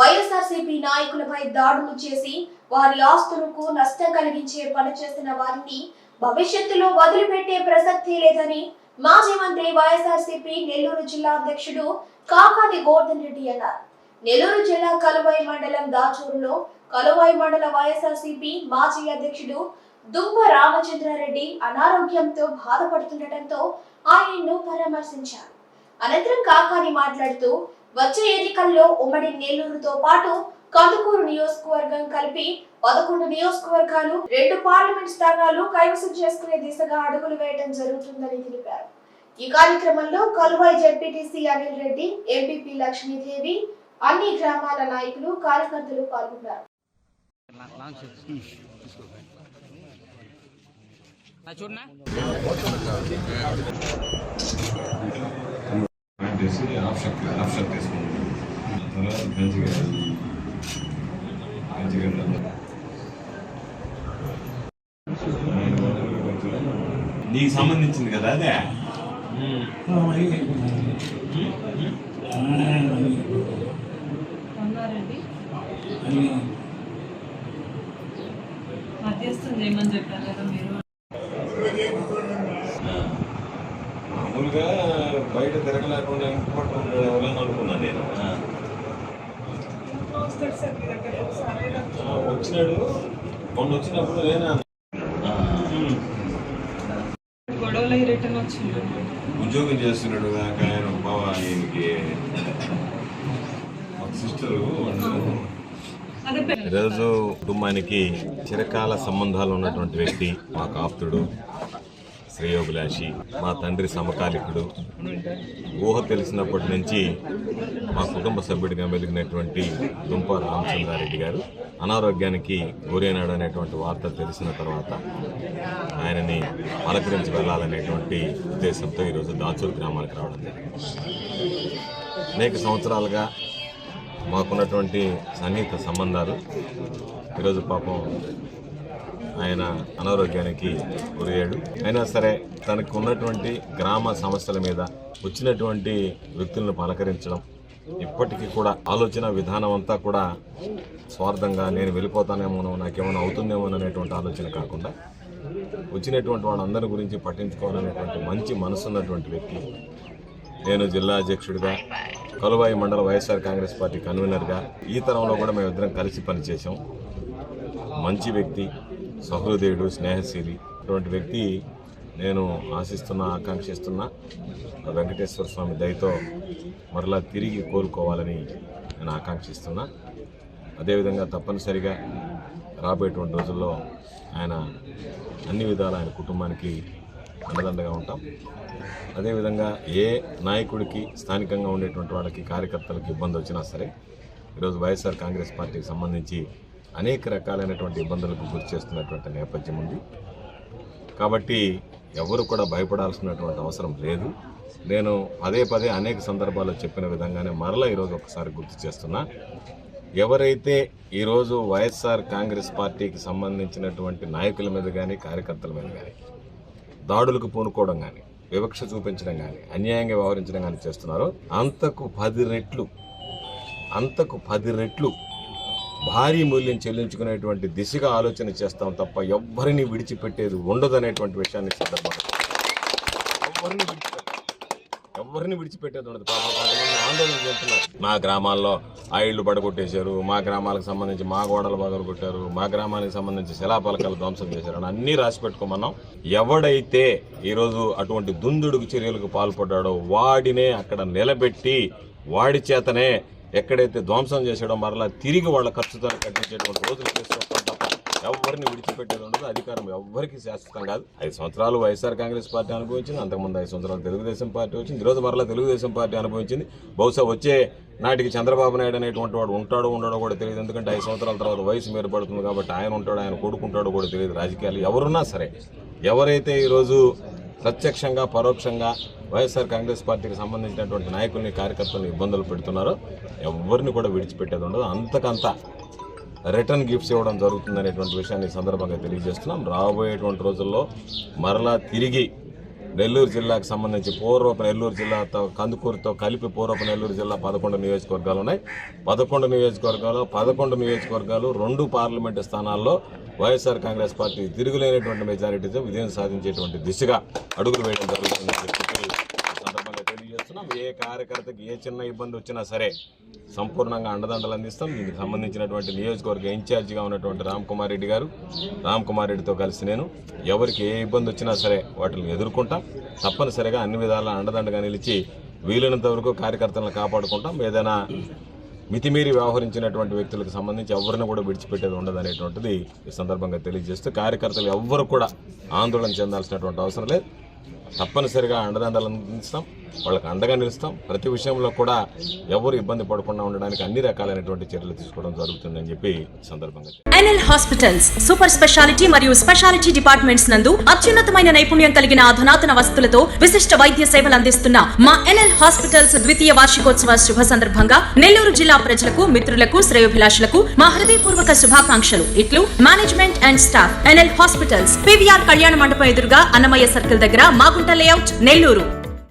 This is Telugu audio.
వైఎస్ఆర్సీపీ నాయకులపై దాడులు చేసి వారి ఆస్తులకు నష్టం కలిగించే పని చేసిన వారిని భవిష్యత్తులో వదిలిపెట్టే ప్రసక్తి లేదని మాజీ మంత్రి వైఎస్ఆర్సీపీ నెల్లూరు జిల్లా అధ్యక్షుడు కాకాని గోర్ధన్ రెడ్డి అన్నారు. నెల్లూరు జిల్లా కలువాయి మండలం దాచూరులో కలువాయి మండల వైఎస్ఆర్సీపీ మాజీ అధ్యక్షుడు దుంప రామచంద్రారెడ్డి అనారోగ్యంతో బాధపడుతుండటంతో ఆయన్ను పరామర్శించారు. అనంతరం కాకాని మాట్లాడుతూ వచ్చే ఎన్నికల్లో ఉమ్మడి నెల్లూరుతో పాటు కందుకూరు నియోజకవర్గం కలిపి పదకొండు నియోజకవర్గాలు రెండు పార్లమెంట్ స్థానాలు కైవసం చేసుకునే దిశగా అడుగులు వేయడం జరుగుతుందని తెలిపారు. ఈ కార్యక్రమంలో కలువాయి జడ్పీటీసీ అనిల్ రెడ్డి ఎంపీపీ లక్ష్మీదేవి అన్ని గ్రామాల నాయకులు కార్యకర్తలు పాల్గొన్నారు. చూడనా షర్ట్ హాఫ్ షర్ట్ వేసుకున్నాను తర్వాత మంచిగా మంచిగా నీకు సంబంధించింది కదా అదే? రంగారెడ్డి మధ్యస్థం చేయమని చెప్పారు కదా మీరు. మామూలుగా బయట తిరగలేకుండా ఇంకోటి ఎవరైనా అనుకున్నాను నేను. వచ్చినాడు. మొన్న వచ్చినప్పుడు నేనే ఉద్యోగం చేస్తున్నాడు కాక ఆయన బావ ఆయనకి సిస్టరు ఈరోజు కుటుంబానికి చిరకాల సంబంధాలు ఉన్నటువంటి వ్యక్తి మా కాప్తుడు శ్రేయోభిలాషి మా తండ్రి సమకాలికుడు. ఊహ తెలిసినప్పటి నుంచి మా కుటుంబ సభ్యుడిగా మెలిగినటువంటి దుంప రామచంద్రారెడ్డి గారు అనారోగ్యానికి గురైనాడు అనేటువంటి వార్త తెలిసిన తర్వాత ఆయనని పలకరించి వెళ్ళాలనేటువంటి ఉద్దేశంతో ఈరోజు దాచూరు గ్రామానికి రావడం జరిగింది. అనేక సంవత్సరాలుగా మాకున్నటువంటి సన్నిహిత సంబంధాలు. ఈరోజు పాపం ఆయన అనారోగ్యానికి గురయ్యాడు అయినా సరే తనకు ఉన్నటువంటి గ్రామ సమస్యల మీద వచ్చినటువంటి వ్యక్తులను పలకరించడం ఇప్పటికీ కూడా ఆలోచన విధానం అంతా కూడా స్వార్థంగా నేను వెళ్ళిపోతానేమోనో నాకేమైనా అవుతుందేమో అనేటువంటి ఆలోచన కాకుండా వచ్చినటువంటి వాళ్ళందరి గురించి పట్టించుకోవాలనేటువంటి మంచి మనసున్నటువంటి వ్యక్తి. నేను జిల్లా అధ్యక్షుడిగా కలువాయి మండల వైఎస్ఆర్ కాంగ్రెస్ పార్టీ కన్వీనర్గా ఈ తరంలో కూడా మేమిద్దరం కలిసి పనిచేసాం మంచి వ్యక్తి సహృదయుడు స్నేహశీలి అటువంటి వ్యక్తి నేను ఆశిస్తున్నా ఆకాంక్షిస్తున్నా. వెంకటేశ్వర స్వామి దయతో మరలా తిరిగి కోలుకోవాలని నేను ఆకాంక్షిస్తున్నా. అదేవిధంగా తప్పనిసరిగా రాబోయేటువంటి రోజుల్లో ఆయన అన్ని విధాల ఆయన కుటుంబానికి అండదండగా ఉంటాం. అదేవిధంగా ఏ నాయకుడికి స్థానికంగా ఉండేటువంటి వాళ్ళకి కార్యకర్తలకు ఇబ్బంది వచ్చినా సరే ఈరోజు వైఎస్ఆర్ కాంగ్రెస్ పార్టీకి సంబంధించి అనేక రకాలైనటువంటి ఇబ్బందులకు గురి చేస్తున్నటువంటి నేపథ్యం ఉంది. కాబట్టి ఎవరు కూడా భయపడాల్సినటువంటి అవసరం లేదు. నేను పదే పదే అనేక సందర్భాల్లో చెప్పిన విధంగానే మరలా ఈరోజు ఒకసారి గుర్తు చేస్తున్నా. ఎవరైతే ఈరోజు వైఎస్ఆర్ కాంగ్రెస్ పార్టీకి సంబంధించినటువంటి నాయకుల మీద కానీ కార్యకర్తల మీద కానీ దాడులకు పూనుకోవడం కానీ వివక్ష చూపించడం కానీ అన్యాయంగా వ్యవహరించడం కానీ చేస్తున్నారో అంతకు పది రెట్లు అంతకు పది రెట్లు భారీ మూల్యం చెల్లించుకునేటువంటి దిశగా ఆలోచన చేస్తాం తప్ప ఎవ్వరిని విడిచిపెట్టేది ఉండదనేటువంటి విషయాన్ని సందర్భంగా ఎవరిని ఎవరిని విడిచిపెట్టేది ఉండదు. కొంతమంది ఆందోళన చెందుతున్నారు. మా గ్రామాల్లో ఆ ఇళ్ళు పడగొట్టేశారు మా గ్రామాలకు సంబంధించి మా గోడలు పగలగొట్టారు మా గ్రామానికి సంబంధించి శిలాపలకాలు ధ్వంసం చేశారు అని అన్నీ రాసి పెట్టుకోమన్నాం. ఎవడైతే ఈరోజు అటువంటి దుందుడుకు చర్యలకు పాల్పడ్డాడో వాడినే అక్కడ నిలబెట్టి వాడి చేతనే ఎక్కడైతే ధ్వంసం చేసాడో మరలా తిరిగి వాళ్ళ ఖర్చుతో కట్టించేటువంటి రోజులు తీసుకొస్తాం తప్ప ఎవరిని విడిచిపెట్టేది ఉండదు. అధికారం ఎవరికి శాశ్వతం కాదు. ఐదు సంవత్సరాలు వైఎస్ఆర్ కాంగ్రెస్ పార్టీ అనుభవించింది. అంతకుముందు ఐదు సంవత్సరాలు తెలుగుదేశం పార్టీ వచ్చింది. ఈరోజు మరలా తెలుగుదేశం పార్టీ అనుభవించింది. బహుశా వచ్చే నాటికి చంద్రబాబు నాయుడు అనేటువంటి వాడు ఉంటాడో ఉండడో కూడా తెలియదు. ఎందుకంటే ఐదు సంవత్సరాల తర్వాత వయసు మేరపడుతుంది కాబట్టి ఆయన ఉంటాడు ఆయన కొడుకుంటాడో కూడా తెలియదు. రాజకీయాలు ఎవరున్నా సరే ఎవరైతే ఈరోజు ప్రత్యక్షంగా పరోక్షంగా వైఎస్ఆర్ కాంగ్రెస్ పార్టీకి సంబంధించినటువంటి నాయకుల్ని కార్యకర్తలను ఇబ్బందులు పెడుతున్నారు. ఎవరిని కూడా విడిచిపెట్టేది ఉండదు. అంతకంత రిటర్న్ గిఫ్ట్స్ ఇవ్వడం జరుగుతుందనేటువంటి విషయాన్ని సందర్భంగా తెలియజేస్తున్నాం. రాబోయేటువంటి రోజుల్లో మరలా తిరిగి నెల్లూరు జిల్లాకు సంబంధించి పూర్వపు నెల్లూరు జిల్లాతో కందుకూరుతో కలిపి పూర్వపు నెల్లూరు జిల్లా పదకొండు నియోజకవర్గాలు ఉన్నాయి. పదకొండు నియోజకవర్గాలు పదకొండు నియోజకవర్గాలు రెండు పార్లమెంటు స్థానాల్లో వైఎస్ఆర్ కాంగ్రెస్ పార్టీ తిరుగులేనటువంటి మెజారిటీతో విజయం సాధించేటువంటి దిశగా అడుగులు వేయడం జరుగుతుందని చెప్పి ఈ సందర్భంగా తెలియజేస్తున్నాం ఏ కార్యకర్తకి ఏ చిన్న ఇబ్బంది వచ్చినా సరే సంపూర్ణంగా అండదండలు అందిస్తాం. దీనికి సంబంధించినటువంటి నియోజకవర్గ ఇన్ఛార్జిగా ఉన్నటువంటి రామ్ కుమార్ రెడ్డి గారు రామ్ కుమార్ రెడ్డితో కలిసి నేను ఎవరికి ఏ ఇబ్బంది వచ్చినా సరే వాటిని ఎదుర్కొంటాం. తప్పనిసరిగా అన్ని విధాల అండదండగా నిలిచి వీలైనంత వరకు కార్యకర్తలను కాపాడుకుంటాం. ఏదైనా మితిమీరి వ్యవహరించినటువంటి వ్యక్తులకు సంబంధించి ఎవరిని కూడా విడిచిపెట్టేది ఉండదు అనేటువంటిది ఈ సందర్భంగా తెలియజేస్తూ కార్యకర్తలు ఎవ్వరు కూడా ఆందోళన చెందాల్సినటువంటి అవసరం లేదు. తప్పనిసరిగా అండదండలు అందిస్తాం. వాళ్ళకి అండగా నిలుస్తాం. ప్రతి విషయంలో కూడా ఎవరు ఇబ్బంది పడకుండా ఉండడానికి అన్ని రకాలైనటువంటి చర్యలు తీసుకోవడం జరుగుతుందని చెప్పి సందర్భంగా ఎన్ఎల్ హాస్పిటల్స్ సూపర్ స్పెషాలిటీ మరియు స్పెషాలిటీ డిపార్ట్మెంట్స్ నందు అత్యున్నతమైన నైపుణ్యం కలిగిన అధునాతన వస్తువులతో విశిష్ట వైద్య సేవలు అందిస్తున్న మా ఎన్ఎల్ హాస్పిటల్స్ ద్వితీయ వార్షికోత్సవ శుభ సందర్భంగా నెల్లూరు జిల్లా ప్రజలకు మిత్రులకు శ్రేయోభిలాషులకు మా హృదయపూర్వక శుభాకాంక్షలు. ఇట్లు management and staff NL hospitals PVR కళ్యాణ మండపం ఎదురుగా అన్నమయ్య సర్కిల్ దగ్గర మాగుంట లేఅవుట్ నెల్లూరు.